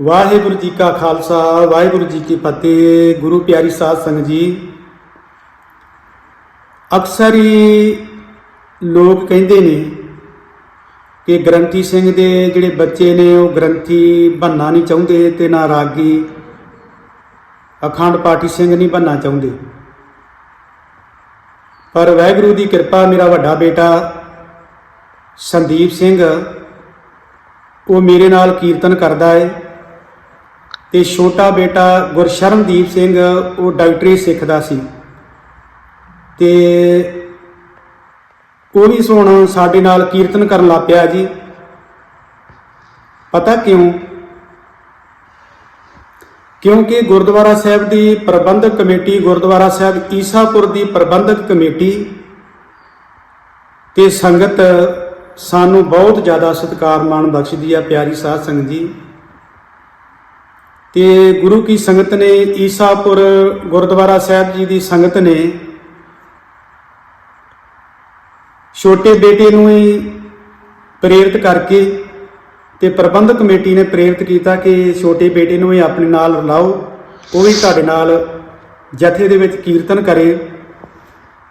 ਵਾਹਿਗੁਰੂ ਜੀ ਕਾ ਖਾਲਸਾ, ਵਾਹਿਗੁਰੂ ਜੀ ਕੀ ਫਤਿਹ। ਗੁਰੂ ਪਿਆਰੀ ਸਾਧ ਸੰਗਤ ਜੀ, ਅਕਸਰ ਹੀ ਲੋਕ ਕਹਿੰਦੇ ਨੇ ਕਿ ਗ੍ਰੰਥੀ ਸਿੰਘ ਦੇ ਜਿਹੜੇ ਬੱਚੇ ਨੇ, ਉਹ ਗ੍ਰੰਥੀ ਬੰਨਾ ਨਹੀਂ ਚਾਹੁੰਦੇ ਤੇ ਨਾ ਰਾਗੀ, ਅਖੰਡ ਪਾਠੀ ਸਿੰਘ ਨਹੀਂ ਬੰਨਾ ਚਾਹੁੰਦੇ। ਪਰ ਵਾਹਿਗੁਰੂ ਦੀ ਕਿਰਪਾ, ਮੇਰਾ ਵੱਡਾ ਬੇਟਾ ਸੰਦੀਪ ਸਿੰਘ, ਉਹ ਮੇਰੇ ਨਾਲ ਕੀਰਤਨ ਕਰਦਾ ਹੈ ਤੇ ਛੋਟਾ ਬੇਟਾ ਗੁਰਸ਼ਰਨਦੀਪ ਸਿੰਘ, ਉਹ ਡਾਕਟਰੀ ਸਿੱਖਦਾ ਸੀ। ਤੇ ਉਹ ਵੀ ਹੁਣ ਸਾਡੇ ਨਾਲ ਕੀਰਤਨ ਕਰਨ ਲੱਗ ਪਿਆ ਜੀ। ਪਤਾ ਕਿਉਂ? ਕਿਉਂਕਿ ਗੁਰਦੁਆਰਾ ਸਾਹਿਬ ਦੀ ਪ੍ਰਬੰਧਕ ਕਮੇਟੀ, ਗੁਰਦੁਆਰਾ ਸਾਹਿਬ ਈਸਾਪੁਰ ਦੀ ਪ੍ਰਬੰਧਕ ਕਮੇਟੀ ਤੇ ਸੰਗਤ ਸਾਨੂੰ ਬਹੁਤ ਜ਼ਿਆਦਾ ਸਤਿਕਾਰ, ਮਾਣ ਬਖਸ਼ਦੀ ਆ, ਪਿਆਰੀ ਸਾਧ ਸੰਗਤ ਜੀ। ਤੇ ਗੁਰੂ ਕੀ ਸੰਗਤ ਨੇ ਈਸਾਪੁਰ ਗੁਰਦੁਆਰਾ ਸਾਹਿਬ ਜੀ ਦੀ ਸੰਗਤ ਨੇ ਛੋਟੇ ਬੇਟੇ ਨੂੰ ਹੀ ਪ੍ਰੇਰਿਤ ਕਰਕੇ ਤੇ ਪ੍ਰਬੰਧਕ ਕਮੇਟੀ ਨੇ ਪ੍ਰੇਰਿਤ ਕੀਤਾ ਕਿ ਛੋਟੇ ਬੇਟੇ ਨੂੰ ਵੀ ਆਪਣੇ ਨਾਲ ਰਲਾਓ, ਉਹ ਵੀ ਤੁਹਾਡੇ ਨਾਲ ਜਥੇ ਦੇ ਵਿੱਚ ਕੀਰਤਨ ਕਰੇ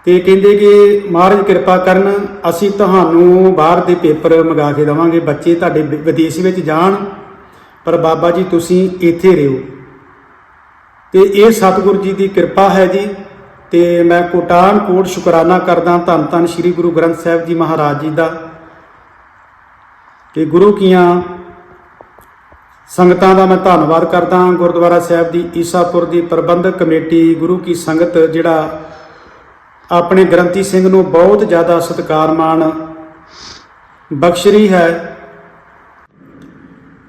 ਤੇ ਕਹਿੰਦੇ ਕਿ ਮਹਾਰਾਜ ਕਿਰਪਾ ਕਰਨ, ਅਸੀਂ ਤੁਹਾਨੂੰ ਬਾਹਰ ਦੇ ਪੇਪਰ ਮੰਗਾ ਕੇ ਦਵਾਂਗੇ, ਬੱਚੇ ਤੁਹਾਡੇ ਵਿ- ਵਿਦੇਸ਼ ਵਿੱਚ ਜਾਣ ਪਰ ਬਾਬਾ ਜੀ, ਤੁਸੀਂ ਇੱਥੇ ਰਹੋ। ਤੇ ਇਹ ਸਤਿਗੁਰੂ ਜੀ ਦੀ ਕਿਰਪਾ ਹੈ ਜੀ। ਤੇ ਮੈਂ ਕੋਟਾਨ ਕੋਟ ਸ਼ੁਕਰਾਨਾ ਕਰਦਾ, ਧੰਨ ਧੰਨ ਸ੍ਰੀ ਗੁਰੂ ਗ੍ਰੰਥ ਸਾਹਿਬ ਜੀ ਮਹਾਰਾਜ ਜੀ ਦਾ। ਤੇ ਗੁਰੂ ਕੀਆਂ ਸੰਗਤਾਂ ਦਾ ਮੈਂ ਧੰਨਵਾਦ ਕਰਦਾ ਗੁਰਦੁਆਰਾ ਸਾਹਿਬ ਦੀ ਈਸਾਪੁਰ ਦੀ ਪ੍ਰਬੰਧਕ ਕਮੇਟੀ, ਗੁਰੂ ਕੀ ਸੰਗਤ, ਜਿਹੜਾ ਆਪਣੇ ਗ੍ਰੰਥੀ ਸਿੰਘ ਨੂੰ ਬਹੁਤ ਜ਼ਿਆਦਾ ਸਤਿਕਾਰ ਮਾਣ ਬਖਸ਼ ਰਹੀ ਹੈ।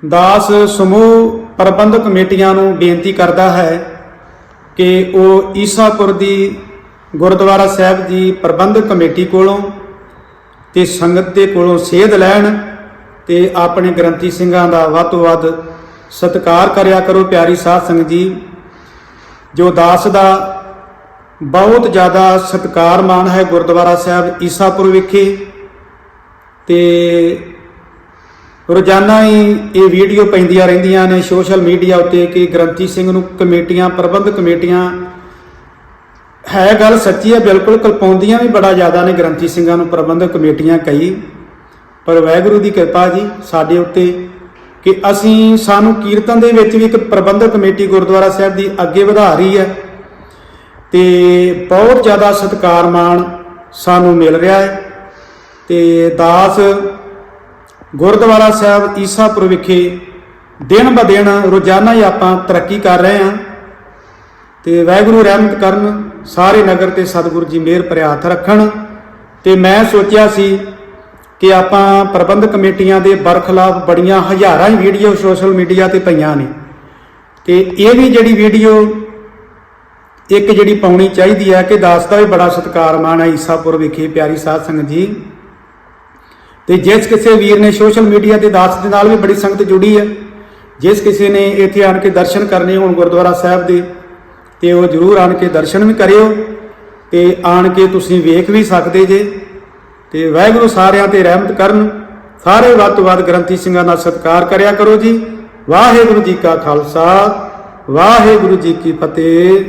ਦਾਸ ਸਮੂਹ ਪ੍ਰਬੰਧਕ ਕਮੇਟੀਆਂ ਨੂੰ ਬੇਨਤੀ ਕਰਦਾ ਹੈ ਕਿ ਉਹ ਈਸਾਪੁਰ ਦੀ ਗੁਰਦੁਆਰਾ ਸਾਹਿਬ ਦੀ ਪ੍ਰਬੰਧਕ ਕਮੇਟੀ ਕੋਲੋਂ ਤੇ ਸੰਗਤ ਦੇ ਕੋਲੋਂ ਸੇਧ ਲੈਣ ਤੇ ਆਪਣੇ ਗ੍ਰੰਥੀ ਸਿੰਘਾਂ ਦਾ ਵੱਧ ਤੋਂ ਵੱਧ ਸਤਿਕਾਰ ਕਰਿਆ ਕਰੋ, ਪਿਆਰੀ ਸਾਧ ਸੰਗਤ ਜੀ। ਜੋ ਦਾਸ ਦਾ ਬਹੁਤ ਜ਼ਿਆਦਾ ਸਤਿਕਾਰ ਮਾਣ ਹੈ ਗੁਰਦੁਆਰਾ ਸਾਹਿਬ ਈਸਾਪੁਰ ਵਿਖੇ ਤੇ ਰੋਜ਼ਾਨਾ ਹੀ ਇਹ ਵੀਡੀਓ ਪੈਂਦੀਆਂ ਰਹਿੰਦੀਆਂ ਨੇ ਸੋਸ਼ਲ ਮੀਡੀਆ ਉੱਤੇ ਕਿ ਗ੍ਰੰਥੀ ਸਿੰਘ ਨੂੰ ਕਮੇਟੀਆਂ ਪ੍ਰਬੰਧਕ ਕਮੇਟੀਆਂ, ਹੈ ਗੱਲ ਸੱਚੀ ਹੈ, ਬਿਲਕੁਲ ਕਲਪਾਉਂਦੀਆਂ ਵੀ ਬੜਾ ਜ਼ਿਆਦਾ ਨੇ ਗ੍ਰੰਥੀ ਸਿੰਘਾਂ ਨੂੰ ਪ੍ਰਬੰਧਕ ਕਮੇਟੀਆਂ ਕਈ। ਪਰ ਵਾਹਿਗੁਰੂ ਦੀ ਕਿਰਪਾ ਜੀ ਸਾਡੇ ਉੱਤੇ ਕਿ ਅਸੀਂ ਸਾਨੂੰ ਕੀਰਤਨ ਦੇ ਵਿੱਚ ਵੀ ਇੱਕ ਪ੍ਰਬੰਧਕ ਕਮੇਟੀ ਗੁਰਦੁਆਰਾ ਸਾਹਿਬ ਦੀ ਅੱਗੇ ਵਧਾ ਰਹੀ ਹੈ ਤੇ ਬਹੁਤ ਜ਼ਿਆਦਾ ਸਤਿਕਾਰ ਮਾਣ ਸਾਨੂੰ ਮਿਲ ਰਿਹਾ ਹੈ ਤੇ ਦਾਸ ਗੁਰਦੁਆਰਾ ਸਾਹਿਬ ਈਸਾਪੁਰ ਵਿਖੇ ਦਿਨ ਬ ਦਿਨ ਰੋਜ਼ਾਨਾ ਹੀ ਆਪਾਂ ਤਰੱਕੀ ਕਰ ਰਹੇ ਹਾਂ ਤੇ ਵਾਹਿਗੁਰੂ ਰਹਿਮਤ ਕਰਨ, ਸਾਰੇ ਨਗਰ ਤੇ ਸਤਿਗੁਰੂ ਜੀ ਮਿਹਰ ਭਰਿਆ ਹੱਥ ਰੱਖਣ ਤੇ ਮੈਂ ਸੋਚਿਆ ਸੀ ਕਿ ਆਪਾਂ ਪ੍ਰਬੰਧਕ ਕਮੇਟੀਆਂ ਦੇ ਬਰਖਲਾਫ ਬੜੀਆਂ ਹਜ਼ਾਰਾਂ ਹੀ ਵੀਡੀਓ ਸੋਸ਼ਲ ਮੀਡੀਆ ਤੇ ਪਈਆਂ ਨੇ ਤੇ ਇਹ ਵੀ ਜਿਹੜੀ ਵੀਡੀਓ ਇੱਕ ਜਿਹੜੀ ਪਾਉਣੀ ਚਾਹੀਦੀ ਹੈ ਕਿ ਦਾਸ ਦਾ ਵੀ ਬੜਾ ਸਤਿਕਾਰ ਮਾਣ ਹੈ ਈਸਾਪੁਰ ਵਿਖੇ ਪਿਆਰੀ ਸਾਧ ਸੰਗਤ ਜੀ। ਤੇ ਜਿਸ ਕਿਸੇ ਵੀਰ ਨੇ ਸੋਸ਼ਲ ਮੀਡੀਆ ਤੇ ਦਾਸ ਦੇ ਨਾਲ ਵੀ ਬੜੀ ਸੰਗਤ ਜੁੜੀ ਹੈ, ਜਿਸ ਕਿਸੇ ਨੇ ਇੱਥੇ ਆਣ ਕੇ ਦਰਸ਼ਨ ਕਰਨੇ ਹੋਣ ਗੁਰਦੁਆਰਾ ਸਾਹਿਬ ਦੇ, ਤੇ ਉਹ ਜਰੂਰ ਆਣ ਕੇ ਦਰਸ਼ਨ ਵੀ ਕਰਿਓ, ਤੇ ਆਣ ਕੇ ਤੁਸੀਂ ਵੇਖ ਵੀ ਸਕਦੇ ਜੇ, ਤੇ ਵਾਹਿਗੁਰੂ ਸਾਰਿਆਂ ਤੇ ਰਹਿਮਤ ਕਰਨ, ਸਾਰੇ ਵੱਧ ਤੋਂ ਵੱਧ ਗ੍ਰੰਥੀ ਸਿੰਘਾਂ ਦਾ ਸਤਿਕਾਰ ਕਰਿਆ ਕਰੋ ਜੀ। ਵਾਹਿਗੁਰੂ ਜੀ ਕਾ ਖਾਲਸਾ, ਵਾਹਿਗੁਰੂ ਜੀ ਕੀ ਫਤਿਹ।